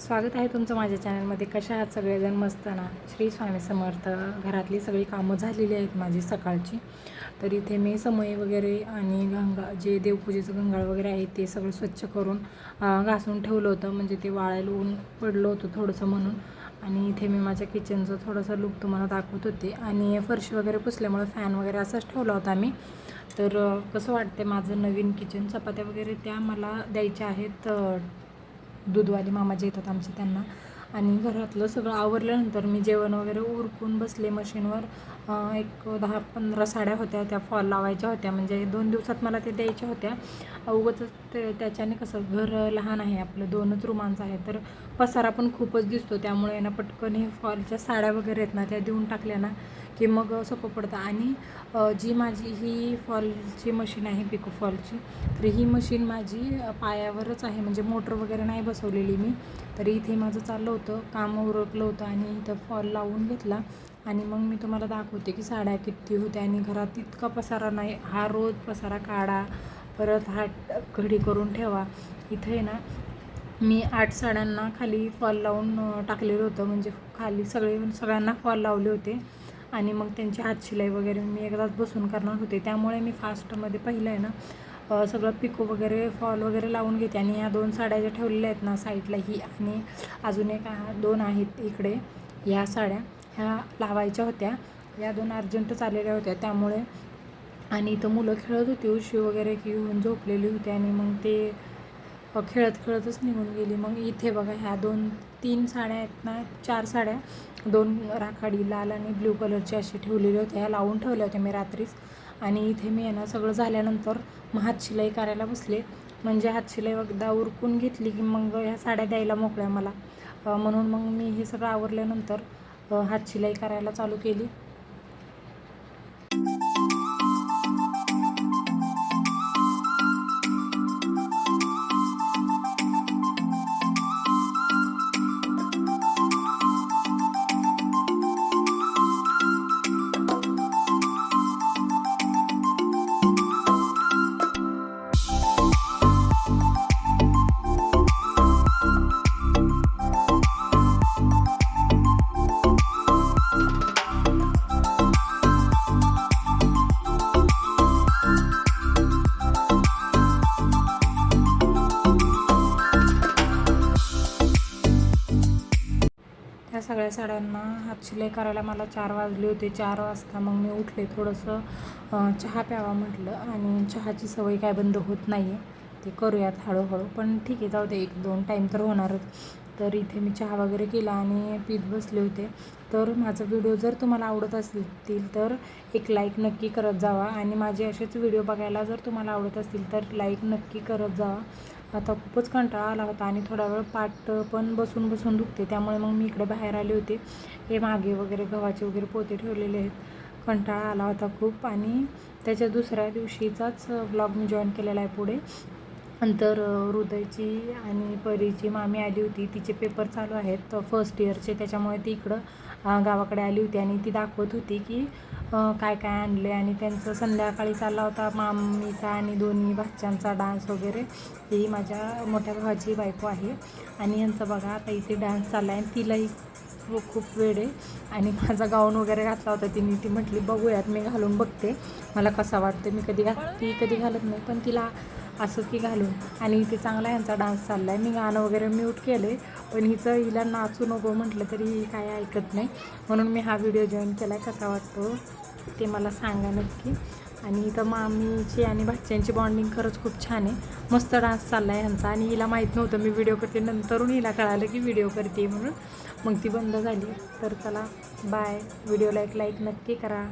स्वागत आहे तुमचं माझ्या चॅनलमध्ये. कशा आहात सगळेजण? मस्त ना? श्री स्वामी समर्थ. घरातली सगळी कामं झालेली आहेत माझी सकाळची. तर इथे मी समई वगैरे आणि गंगा जे देवपूजेचं गंगाळ वगैरे आहे ते सगळं स्वच्छ करून घासून ठेवलं होतं. म्हणजे ते वाळायला ऊन पडलं होतं थोडंसं म्हणून. आणि इथे मी माझ्या किचनचं थोडंसं लुक तुम्हाला दाखवत होते. आणि फरशी वगैरे पुसल्यामुळे फॅन वगैरे असंच ठेवला होता मी. तर कसं वाटते माझं नवीन किचन? चपात्या वगैरे त्या मला द्यायच्या आहेत दूधवाले मामा जे येतात आमचे त्यांना. आणि घरातलं सगळं आवरल्यानंतर मी जेवण वगैरे उरकून बसले मशीनवर. एक दहा पंधरा साड्या होत्या त्या फॉल लावायच्या होत्या. म्हणजे दोन दिवसात मला ते द्यायच्या होत्या. उगाच ते त्याच्याने कसं घर लहान आहे आपलं दोनच रूमांचं आहे. तर पसारा पण खूपच दिसतो. त्यामुळे ना पटकन हे फॉलच्या साड्या वगैरे आहेत ना त्या देऊन टाकल्या ना की मग सोपं पडतं. आणि जी माझी ही फॉलची मशीन आहे पिको फॉलची तर ही मशीन माझी पायावरच आहे. म्हणजे मोटर वगैरे नाही बसवलेली मी. तर इथे माझं चाललं होतं काम उरकलं होतं आणि इथं फॉल लावून घेतला. आणि मग मी तुम्हाला दाखवते की साड्या किती होत्या आणि घरात इतका पसारा नाही. हा रोज पसारा काढा परत हा घडी करून ठेवा. इथे आहे ना मी आठ साड्यांना खाली फॉल लावून टाकलेलं होतं. म्हणजे खाली सगळे सगळ्यांना फॉल लावले होते. आणि मग त्यांची हात शिलाई वगैरे मी एकदाच बसून करणार होते. त्यामुळे मी फास्टमध्ये पहिलं आहे ना सगळं पिको वगैरे फॉल वगैरे लावून घेते. आणि ह्या दोन साड्या ज्या ठेवलेल्या आहेत ना साईडला ही आणि अजून एक दोन आहेत इकडे ह्या साड्या ह्या लावायच्या होत्या. या दोन अर्जंटच आलेल्या होत्या. त्यामुळे आणि इथं मुलं खेळत होती उशी वगैरे घेऊन झोपलेली होती. आणि मग ते खेळत खेळतच निघून गेली. मग इथे बघा ह्या दोन तीन साड्या आहेत ना चार साड्या. दोन राखाडी लाल आणि ब्ल्यू कलरची अशी ठेवलेली होत्या ह्या लावून ठेवल्या होत्या मी रात्रीच. आणि इथे मी आहे ना सगळं झाल्यानंतर मग हातशिलाई करायला बसले. म्हणजे हातशिलाई एकदा उरकून घेतली की मग ह्या साड्या द्यायला मोकळ्या मला. म्हणून मग मी हे सगळं आवरल्यानंतर हातशिलाई करायला चालू केली. सगळ्या साड्यांना हातशिलाई करायला मला चार वाजले होते चार वाजता मग मी उठले थोडंसं चहा प्यावा म्हटलं आणि चहाची सवय काय बंद होत नाही आहे ते करूयात हळूहळू. पण ठीक आहे जाऊ दे एक दोन टाईम तर होणारच. तर इथे मी चहा वगैरे केला आणि पीत बसले होते. तर माझा व्हिडिओ जर तुम्हाला आवडत असतील तर एक लाईक नक्की करत जावा. आणि माझे असेच व्हिडिओ बघायला जर तुम्हाला आवडत असतील तर लाईक नक्की करत जावा. आता खूपच कंटाळा आला होता आणि थोडा वेळ पाट पण बसून बसून दुखते. त्यामुळे मग मी इकडे बाहेर आले होते. हे मागे वगैरे गव्हाचे वगैरे पोते ठेवलेले आहेत. कंटाळा आला होता खूप आणि त्याच्या दुसऱ्या दिवशीचाच ब्लॉग मी जॉईन केलेला आहे पुढे. नंतर हृदयची आणि परीची मामी आली होती. तिचे पेपर चालू आहेत फर्स्ट इयरचे त्याच्यामुळे ती इकडं गावाकडे आली होती आणि ती दाखवत होती की काय काय आणले आणि त्यांचं संध्याकाळी चालला होता मामीचा आणि दोन्ही भाच्यांचा डान्स वगैरे. ही माझ्या मोठ्या भावाची बायको आहे. आणि यांचा बघा आता इथे डान्स चालला आहे तिलाही खूप वेळ आहे. आणि माझा गाऊन वगैरे घातला होता तिने. ती म्हटली बघूयात मी घालून बघते. मला कसा वाटतं मी कधी घात ती कधी घालत नाही पण तिला असं की घालून. आणि इथे चांगला ह्यांचा डान्स चालला आहे मी गाणं वगैरे म्यूट केलं आहे पण हिचं हिला नाचू नको म्हटलं तरी ही काय ऐकत नाही. म्हणून मी हा व्हिडिओ जॉईन केला आहे कसा वाटतो ते मला सांगा नक्की. आणि इथं मामीची आणि भाच्यांची बॉन्डिंग खरंच खूप छान आहे. मस्त डान्स चालला आहे ह्यांचा. आणि हिला माहीत नव्हतं मी व्हिडिओ करते. नंतरून हिला कळालं की व्हिडिओ करते म्हणून. मग ती बंद झाली. तर चला बाय. व्हिडिओला एक लाईक नक्की करा.